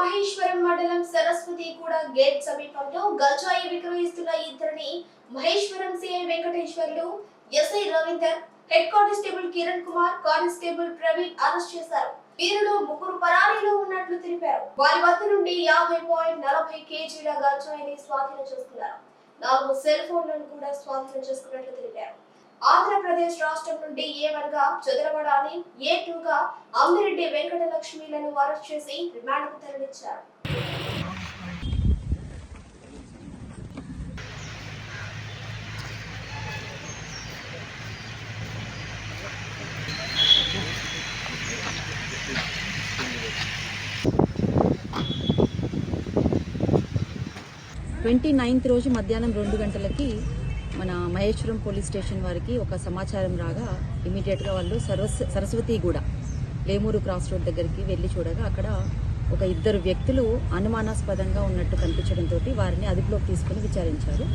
మహేశ్వరం మండలం సరస్వతి కూడా గేట్ సమీపంలో గంజాయి విక్రయిస్తున్న ఇద్దరిని Maheshwaram CI Venkateswarlu SI Raveender head constable Kiran Kumar constable Praveen arrest చేశారు. వీరిలో ముగ్గురు పరారీలో ఉన్నట్లు తెలిపారు. వారి వద్ద నుండి యాభై పాయింట్ నలభై కేజీల గంజాయిని స్వాధీనం చేసుకున్నారు. నాలుగు సెల్ ఫోన్లను కూడా స్వాధీనం చేసుకున్నట్లు తెలిపారు. ఆంధ్రప్రదేశ్ రాష్ట్రం నుండి ఏ వన్గా చదరవడాన్ని ఏ టూ గా అమ్మిరెడ్డి వెంకటలక్ష్మిలను అరెస్ట్ చేసి రిమాండ్కు తరలించారు. ట్వంటీ నైన్త్ రోజు మధ్యాహ్నం రెండు గంటలకి మన మహేశ్వరం పోలీస్ స్టేషన్ వారికి ఒక సమాచారం రాగా ఇమీడియట్గా వాళ్ళు సరస్ సరస్వతిగూడ లేమూరు క్రాస్ రోడ్ దగ్గరికి వెళ్ళి చూడగా అక్కడ ఒక ఇద్దరు వ్యక్తులు అనుమానాస్పదంగా ఉన్నట్టు కనిపించడంతో వారిని అదుపులోకి తీసుకుని విచారించారు.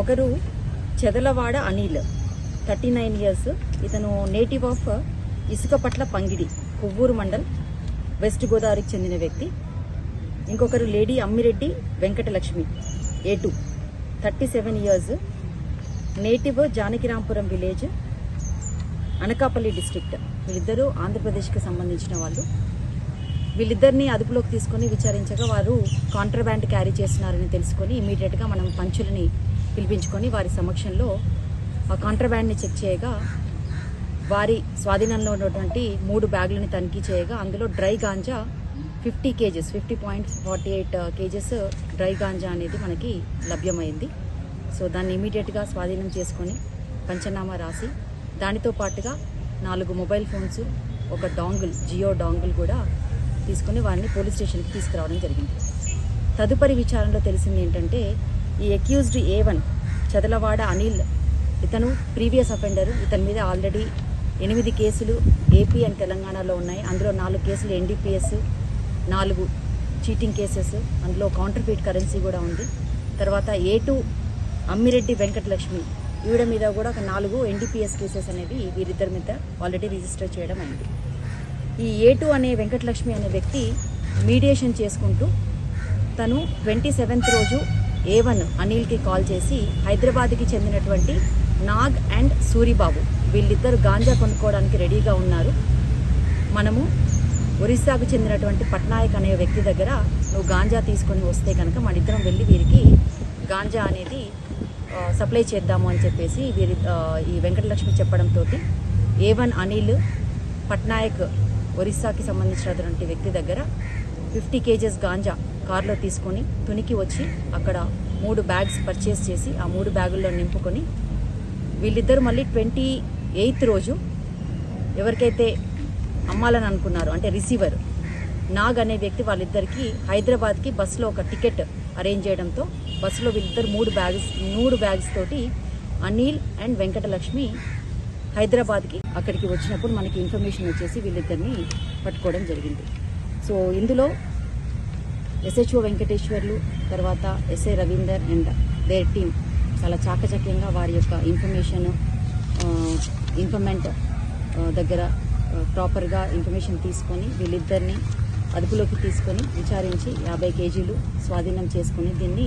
ఒకరు Chedalavada Anil thirty nine years ఇతను native of Isukapatla Pangidi Kovvur mandal west గోదావరికి చెందిన వ్యక్తి. ఇంకొకరు lady Ammireddy Venkatalakshmi A two. Thirty seven years native Janakirampuram village Anakapalli district. వీళ్ళిద్దరూ ఆంధ్రప్రదేశ్కి సంబంధించిన వాళ్ళు. వీళ్ళిద్దరిని అదుపులోకి తీసుకొని విచారించగా వారు కాంట్రాబ్యాండ్ క్యారీ చేస్తున్నారని తెలుసుకొని ఇమీడియట్గా మనం పంచులని పిలిపించుకొని వారి సమక్షంలో ఆ కాంట్రాబ్యాండ్ని చెక్ చేయగా వారి స్వాధీనంలో ఉన్నటువంటి మూడు బ్యాగులను తనిఖీ చేయగా అందులో dry ganja fifty kgs fifty point forty eight uh, kgs dry ganja అనేది మనకి లభ్యమైంది. సో దాన్ని ఇమీడియట్గా స్వాధీనం చేసుకొని పంచనామా రాసి దానితో పాటుగా నాలుగు మొబైల్ ఫోన్స్ ఒక డాంగుల్ జియో డాంగుల్ కూడా తీసుకొని వారిని పోలీస్ స్టేషన్కి తీసుకురావడం జరిగింది. తదుపరి విచారణలో తెలిసింది ఏంటంటే ఈ accused A one Chadalavada Anil ఇతను ప్రీవియస్ అఫెండర్ ఇతని మీద ఆల్రెడీ ఎనిమిది కేసులు ఏపీ అండ్ తెలంగాణలో ఉన్నాయి. అందులో నాలుగు కేసులు ఎన్డీపీఎస్ నాలుగు చీటింగ్ కేసెస్ అందులో కౌంటర్ఫీట్ కరెన్సీ కూడా ఉంది. తర్వాత ఏ టూ అమ్మిరెడ్డి వెంకటలక్ష్మి. ఈవిడ మీద కూడా ఒక నాలుగు ఎన్డీపీఎస్ కేసెస్ అనేవి వీరిద్దరి మీద ఆల్రెడీ రిజిస్టర్ చేయడం అయింది. ఈ ఏ టూ అనే వెంకటలక్ష్మి అనే వ్యక్తి మీడియేషన్ చేసుకుంటూ తను ట్వంటీ సెవెంత్ రోజు ఏ వన్ అనిల్కి కాల్ చేసి హైదరాబాద్కి చెందినటువంటి నాగ్ అండ్ సూరిబాబు వీళ్ళిద్దరు గాంజా కొనుక్కోవడానికి రెడీగా ఉన్నారు. మనము ఒరిస్సాకు చెందినటువంటి పట్నాయక్ అనే వ్యక్తి దగ్గర నువ్వు గాంజా తీసుకొని వస్తే కనుక మన ఇద్దరం వెళ్ళి వీరికి గాంజా అనేది సప్లై చేద్దాము అని చెప్పేసి వీరి ఈ వెంకటలక్ష్మి చెప్పడంతో ఏ వన్ అనిల్ పట్నాయక్ ఒరిస్సాకి సంబంధించినటువంటి వ్యక్తి దగ్గర ఫిఫ్టీ కేజెస్ గాంజా కార్లో తీసుకొని తునికి వచ్చి అక్కడ మూడు బ్యాగ్స్ పర్చేస్ చేసి ఆ మూడు బ్యాగుల్లో నింపుకొని వీళ్ళిద్దరు మళ్ళీ ట్వంటీ ఎయిత్ రోజు ఎవరికైతే అమ్మాలని అనుకున్నారు. అంటే రిసీవర్ నాగ్ అనే వ్యక్తి వాళ్ళిద్దరికి హైదరాబాద్కి బస్సులో ఒక టికెట్ అరేంజ్ చేయడంతో బస్సులో వీళ్ళిద్దరు మూడు బ్యాగ్స్ మూడు బ్యాగ్స్ తోటి అనిల్ అండ్ వెంకటలక్ష్మి హైదరాబాద్కి అక్కడికి వచ్చినప్పుడు మనకి ఇన్ఫర్మేషన్ వచ్చేసి వీళ్ళిద్దరిని పట్టుకోవడం జరిగింది. సో ఇందులో ఎస్హెచ్ఓ వెంకటేశ్వర్లు తర్వాత SA Ravinder and their team చాలా చాకచక్యంగా వారి యొక్క ఇన్ఫర్మేషన్ ఇన్ఫర్మెంట్ దగ్గర ప్రాపర్గా ఇన్ఫర్మేషన్ తీసుకొని వీళ్ళిద్దరిని అదుపులోకి తీసుకొని విచారించి యాభై కేజీలు స్వాధీనం చేసుకుని దీన్ని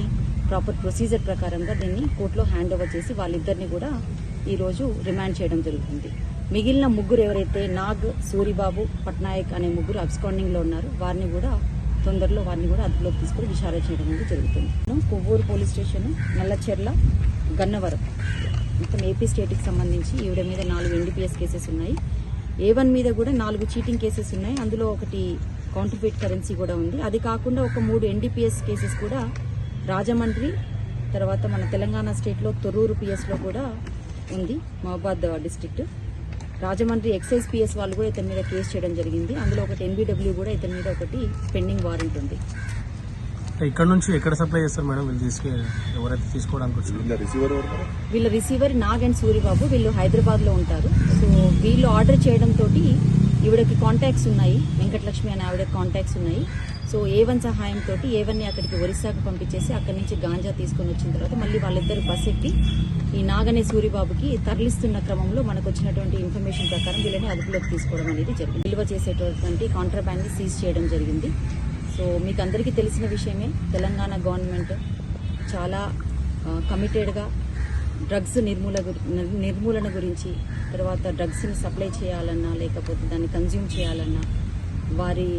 ప్రాపర్ ప్రొసీజర్ ప్రకారంగా దీన్ని కోర్టులో హ్యాండ్ ఓవర్ చేసి వాళ్ళిద్దరిని కూడా ఈరోజు రిమాండ్ చేయడం జరుగుతుంది. మిగిలిన ముగ్గురు ఎవరైతే నాగ్ సూరిబాబు పట్నాయక్ అనే ముగ్గురు అబ్స్కాండింగ్లో ఉన్నారు వారిని కూడా తొందరలో వారిని కూడా అదుపులోకి తీసుకొని విచారణ చేయడం అనేది జరుగుతుంది. Kovvur police station Nallacherla Gannavaram. మొత్తం ఏపీ స్టేట్కి సంబంధించి ఈవిడ మీద నాలుగు ఎన్డీపీఎస్ కేసెస్ ఉన్నాయి. ఏ వన్ మీద కూడా నాలుగు చీటింగ్ కేసెస్ ఉన్నాయి. అందులో ఒకటి కౌంటర్ఫీట్ కరెన్సీ కూడా ఉంది. అది కాకుండా ఒక మూడు ఎన్డీపీఎస్ కేసెస్ కూడా రాజమండ్రి తర్వాత మన తెలంగాణ స్టేట్లో తొర్రూరు పిఎస్లో కూడా ఉంది. మహబాద్ డిస్ట్రిక్ట్ రాజమండ్రి ఎక్సైజ్ పిఎస్ వాళ్ళు కూడా ఇతని మీద కేసు చేయడం జరిగింది. అందులో ఒకటి ఎన్బిడబ్ల్యూ కూడా ఇతని మీద ఒకటి పెండింగ్ వారెంట్ ఉంది. ఇక్కడ నుంచి ఎక్కడ సప్లై చేస్తారు మేడం? వీళ్ళు తీసుకు ఎవరైతే తీసుకోవడానికి వచ్చారు? వీళ్ళ రిసీవర్ నాగ్ అండ్ సూరిబాబు. వీళ్ళు హైదరాబాద్లో ఉంటారు. సో వీళ్ళు ఆర్డర్ చేయడంతో ఈవిడకి కాంటాక్ట్స్ ఉన్నాయి. వెంకటలక్ష్మి అనే ఆవిడ కాంటాక్ట్స్ ఉన్నాయి. సో ఏ వన్ సహాయంతో ఏ వన్ని అక్కడికి ఒరిస్సాకు పంపించేసి అక్కడి నుంచి గాంజా తీసుకొని వచ్చిన తర్వాత మళ్ళీ వాళ్ళిద్దరు బస్ ఎక్కి ఈ నాగనే సూరిబాబుకి తరలిస్తున్న క్రమంలో మనకు వచ్చినటువంటి ఇన్ఫర్మేషన్ ప్రకారం వీళ్ళని అదుపులోకి తీసుకోవడం అనేది జరిగింది. విలువ చేసేటటువంటి కాంట్రాబ్యాండ్ని సీజ్ చేయడం జరిగింది. సో మీకు అందరికీ తెలిసిన విషయమే తెలంగాణ గవర్నమెంట్ చాలా కమిటెడ్గా డ్రగ్స్ నిర్మూల నిర్మూలన గురించి తర్వాత డ్రగ్స్ని సప్లై చేయాలన్నా లేకపోతే దాన్ని కన్జ్యూమ్ చేయాలన్నా వారి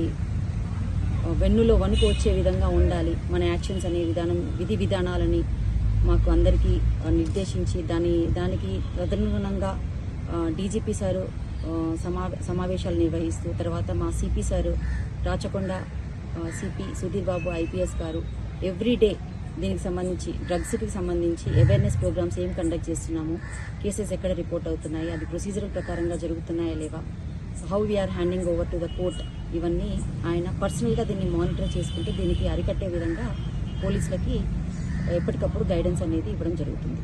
వెన్నులో వణుకు వచ్చే విధంగా ఉండాలి మన యాక్షన్స్ అనే విధానం విధి విధానాలని మాకు అందరికీ నిర్దేశించి దాని దానికి తదనుగుణంగా డీజీపీ సారు సమా సమావేశాలు నిర్వహిస్తూ తర్వాత మా CP sir Rachakonda CP Sudheer Babu IPS గారు ఎవ్రీ డే దీనికి సంబంధించి డ్రగ్స్కి సంబంధించి అవేర్నెస్ ప్రోగ్రామ్స్ ఏం కండక్ట్ చేస్తున్నాము కేసెస్ ఎక్కడ రిపోర్ట్ అవుతున్నాయి అది ప్రొసీజరల్ ప్రకారంగా జరుగుతున్నాయా లేవా? How we're handing over to the court ఇవన్నీ ఆయన పర్సనల్గా దీన్ని మానిటర్ చేసుకుంటూ దీనికి అరికట్టే విధంగా పోలీసులకి ఎప్పటికప్పుడు గైడెన్స్ అనేది ఇవ్వడం జరుగుతుంది.